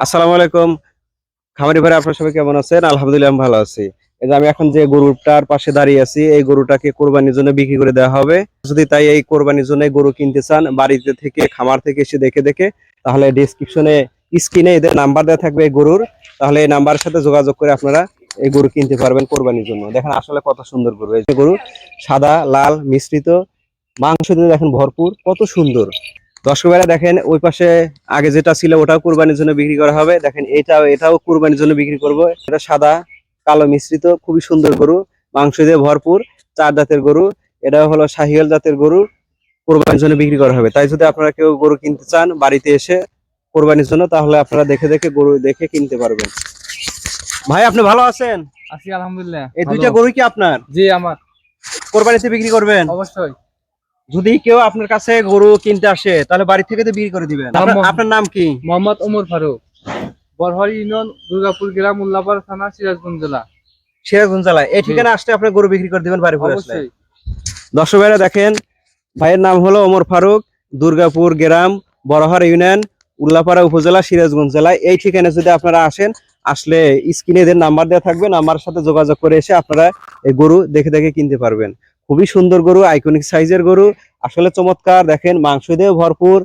আসসালামু আলাইকুম। খামারি ভাই আপনার সবাই কেমন আছেন? আলহামদুলিল্লাহ, আমি ভালো আছি। এই যে আমি এখন যে গরুটার পাশে দাঁড়িয়ে আছি, এই গরুটাকে কোরবানির জন্য বিক্রি করে দেওয়া হবে। যদি তাই এই কোরবানির জন্য গরু কিনতে চান, বাড়িতে থেকে, খামার থেকে এসে দেখে দেখে, তাহলে ডিসক্রিপশনে স্ক্রিনে এদের নাম্বার দেওয়া থাকবে এই গরুর। তাহলে এই নাম্বারের সাথে যোগাযোগ করে আপনারা এই গরু কিনতে পারবেন কোরবানির জন্য। দেখেন আসলে কত সুন্দর গরু। এই গরু, সাদা, লাল, মিশ্রিত, মাংস দিয়ে দেখেন ভরপুর, কত সুন্দর। দর্শক ভাইরা দেখেন ওই পাশে আগে যেটা ছিল ওটাও কোরবানির জন্য বিক্রি করা হবে। দেখেন এটাও এটাও কোরবানির জন্য বিক্রি করব। এটা সাদা কালো মিশ্রিত খুবই সুন্দর গরু। মাংস দিয়ে ভরপুর চার জাতের গরু। এটা হলো শাহিয়াল জাতের গরু। কোরবানির জন্য বিক্রি করা হবে। তাই যদি আপনারা কেউ গরু কিনতে চান বাড়িতে এসে কোরবানির জন্য তাহলে আপনারা দেখে দেখে গরু দেখে কিনতে পারবেন। ভাই আপনি ভালো আছেন? আছি আলহামদুলিল্লাহ। এই দুইটা গরু কি আপনার? জি আমার। কোরবানিতে বিক্রি করবেন? অবশ্যই। যদি কেউ আপনার কাছে গরু কিনতে আসে তাহলে বাড়ি থেকে তো বিক্রি করে দিবেন। আপনার- নাম- কি? মোহাম্মদ ওমর ফারুক। বরহরি ইউনিয়ন দুর্গাপুর গ্রাম উল্লাপাড়া থানা সিরাজগঞ্জ জেলা। সিরাজগঞ্জ জেলায় এই ঠিকানা আসলে আপনার গরু বিক্রি করে দিবেন বাড়ি আসলে। দর্শক ভাইরা দেখেন ভাইয়ের নাম হলো ওমর ফারুক দুর্গাপুর গ্রাম বড়হার ইউনিয়ন উল্লাপাড়া উপজেলা সিরাজগঞ্জ জেলায় এই ঠিকানায় যদি আপনারা আসেন আসলে স্ক্রিনে এদের নাম্বার দেওয়া থাকবে নাম্বারের সাথে যোগাযোগ করে এসে আপনারা এই গরু দেখে দেখে কিনতে পারবেন। খুবই সুন্দর গরু আইকনিক সাইজের গরু। আসলে চমৎকার, দেখেন মাংস দিয়ে ভরপুর।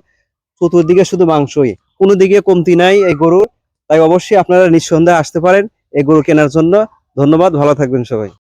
চতুর্দিকে শুধু মাংসই, কোনো দিকে কমতি নাই এই গরু। তাই অবশ্যই আপনারা নিঃসন্দেহে আসতে পারেন এই গরু কেনার জন্য। ধন্যবাদ, ভালো থাকবেন সবাই।